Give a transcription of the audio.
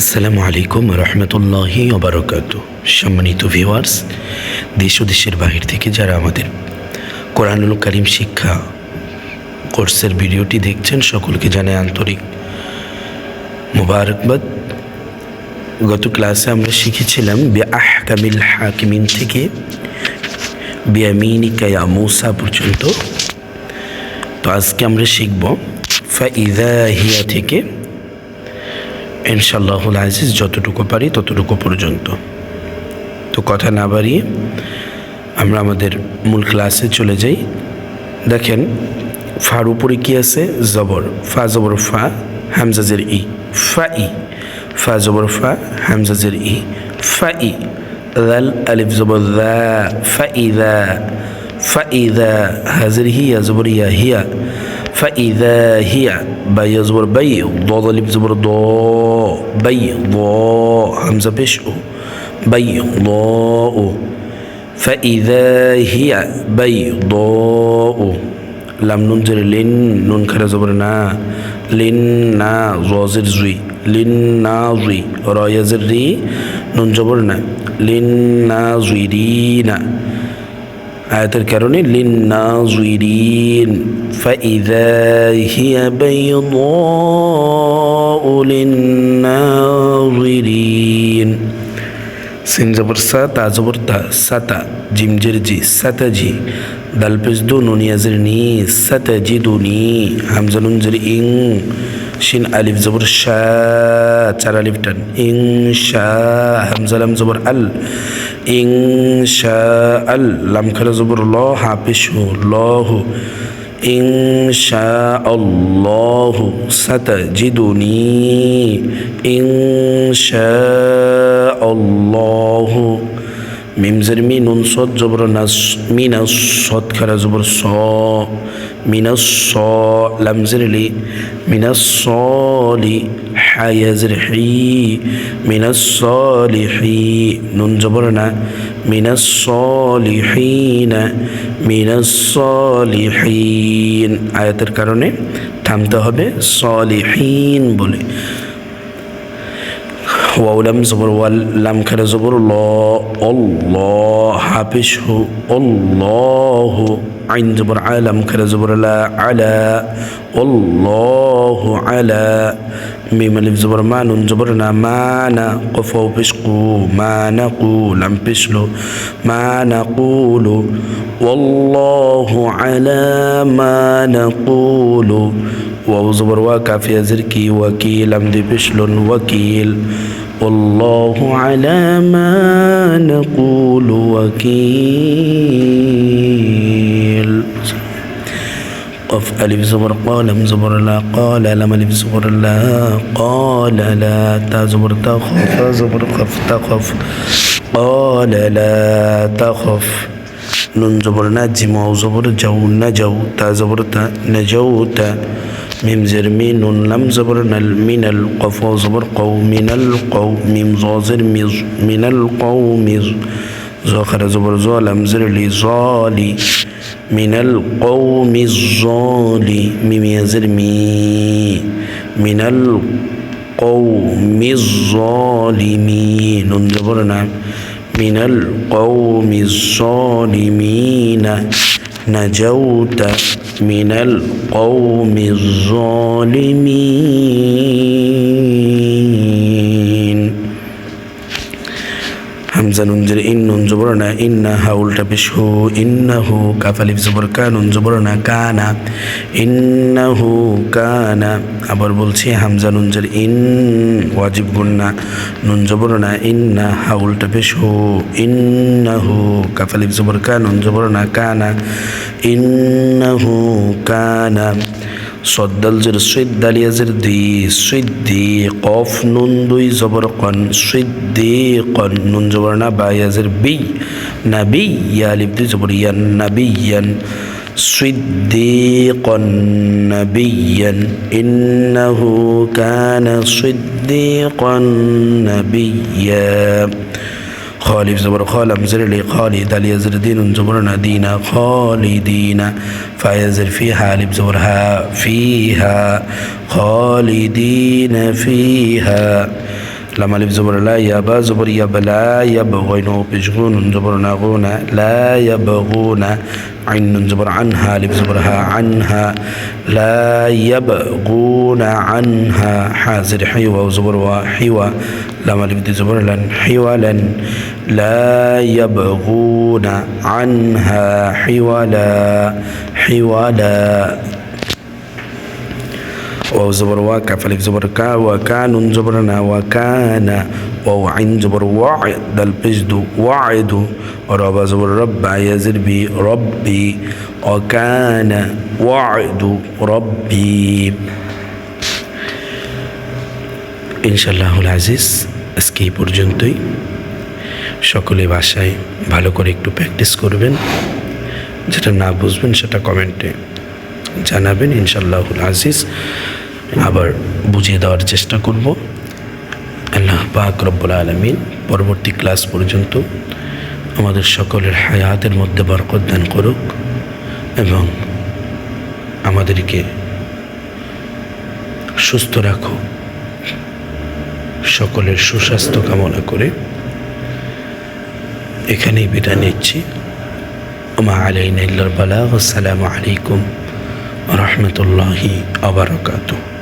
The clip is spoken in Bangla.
আসসালামু আলাইকুম রহমতুল্লাহি ওবরকাত সম্মানিত ভিউয়ার্স দেশ ও দেশের বাহির থেকে যারা আমাদের কোরআনুল করিম শিক্ষা কোর্সের ভিডিওটি দেখছেন, সকলকে জানাই আন্তরিক মুবারকবাদ। গত ক্লাসে আমরা শিখেছিলাম, বে আহকামিল হাকিমিন থেকে বিয়ামিনিকা ইয়া মৌসা পর্যন্ত। তো আজকে আমরা শিখব ফাইদা হিয়া থেকে ইনশাল্লাহুল আজিজ, যতটুকু পারি ততটুকু পর্যন্ত। তো কথা না বাড়িয়ে আমরা আমাদের মূল ক্লাসে চলে যাই। দেখেন, ফার উপরে কী আছে? জবর, ফা জবর ফা, হামজাজের ই, ফা ই, ফা জবর ফা, হামজাজের ই, ফা ই দাল আলিফ জবর দা ফা ই দা, ফা ই দা, হাজির হিয়া, জবর ইয়া হিয়া, ফা ই দা, হিয়া। باي زبر بي ضاد اللي بزبر ضاء بي ضاء همزة بشء بي ضاء فإذا هي بيضاء لم ننزل لن نون كرا زبرنا لن نا زوزر زوي لن نازوي رايا زري نون جبرنا لن نازويرين আয়াতের কারণে লিন্নাজুরিন, ফাইদা হিয়া বাইদাউ লিন্নাজুরিন। সিন জবর সা, তা জবর তা, সাতা জিমজের জি সাতাজি দাল পেজ দু নুনিয়াজের নি সাতাজি দুনি হামজা নুনজের ইং, শিন আলিফ জবর শা, চার আলিফ টান, ইং শা, হামজা লাম জবর আল ইং শা আল লাম খালা জবর ল হাফিস হু ল হু ইং শা আল্লাহ সাতাজিদুনি ইং শা আল্লাহ মিম জের মি নুন সদ, জবর নাস মিনা সৎ খারা জবর স। মিনা স লাম জের লি মিনা সলি হায়া জের হি মিনা সলিহি নুন জবর না মিনা সলিহিনা মিনা সলিহিন আয়াতের কারণে থামতে হবে, সলিহীন বলে। ওয়াও লাম জবর ওয়াল লাম খারা জবর ল অল্লাহ হাফিস হু অল্লাহ আইন জবর আলাম খারা জবর লা আলা অল্লাহ আলা মিম আলিফ জবর মা নুন জবর না মানা কফাও পিসকু মানা কু লাম পিসলো মানা কুলু والله على ما نقول واو زبر وكافية زركي وكيل أمدي بشل وكيل والله على ما نقول وكيل. قف ألف زبر قال من زبر لا قال لم ألف زبر لا قال لا تا زبر تخف زبر خف تخف قال لا تخف نون زبر نجم أو زبر جو نجو تا زبر نجوت ميم زر مين نون لم زبر نل من القف زبر قو من القو ميم زازر ميز من القوم زاخر زبر زا لم زر لي زالي من القوم الظالي ميم يزر مي من القوم الظالمين نون زبر نعم من القوم الظالمين نجوت من القوم الظالمين. হামজা নুন জের ইন নুন জবর না ইন্না হাউলটা পেশ হু ইন্নাহু কাফালিফ জবর কা নুন জবর না কানা ইন্নাহু কানা। আবার বলছি হামজা নুন জের ইন ওয়াজিব গুন্না, নুন জবর না ইন্না হাউলটা পেশ হু ইন্নাহু কাফালিফ জবর কা নুন জবর না কানা ইন্নাহু কানা। সদ্দাল জের সৈদ্দালিয়াজের দি সৈদ্দি কফ নুন দুই জবর কন সৈদ্দি কন নুন জবর না বায়াজের বি না বি ইয়ালিফ দুই জবর ইয়ান না বি ইয়ান صديقا نبيا إنه كان صديقا نبيا خالف زبر خال امزر لي قالی دل یزر دين زبر ندینا قالی دینا فیزر فيها لب زبرها فیها قالی دین فیها لما لب زبر لا یبا زبر یب لا یبغینو پشغون زبر ناغون لا یبغون عن زبر عنها لب زبرها عنها لا يبغون عنها حازر حيوة وزبر وحيوة لما لبد زبر لن حيوة لن হিওয়ালান লা ইয়াবগুনা আনহা হিওয়ালা হিওয়ালা واو زبر وا كاف الف زبر كا وكان زبرنا وكان واو عين زبر وع دل بجد وعد وربا زبر رب يزر بي ربي وكان وعد ربي ইনশাল্লাহুল আজিজ আজকে এই পর্যন্তই সকলে বাসায় ভালো করে একটু প্র্যাকটিস করবেন। যেটা না বুঝবেন সেটা কমেন্টে জানাবেন। ইনশাল্লাহুল আজিজ, আবার বুঝিয়ে দেওয়ার চেষ্টা করব। আল্লাহ পাক রব্বুল আলমিন পরবর্তী ক্লাস পর্যন্ত আমাদের সকলের হায়াতের মধ্যে বরকত দান করুক এবং আমাদেরকে সুস্থ রাখুক। সকলের সুস্বাস্থ্য কামনা করে এখানেই বিদায় নিচ্ছি ওমা আলাইন বালাগ আসসালামু আলাইকুম রহমতুল্লাহি আবরকাতুহ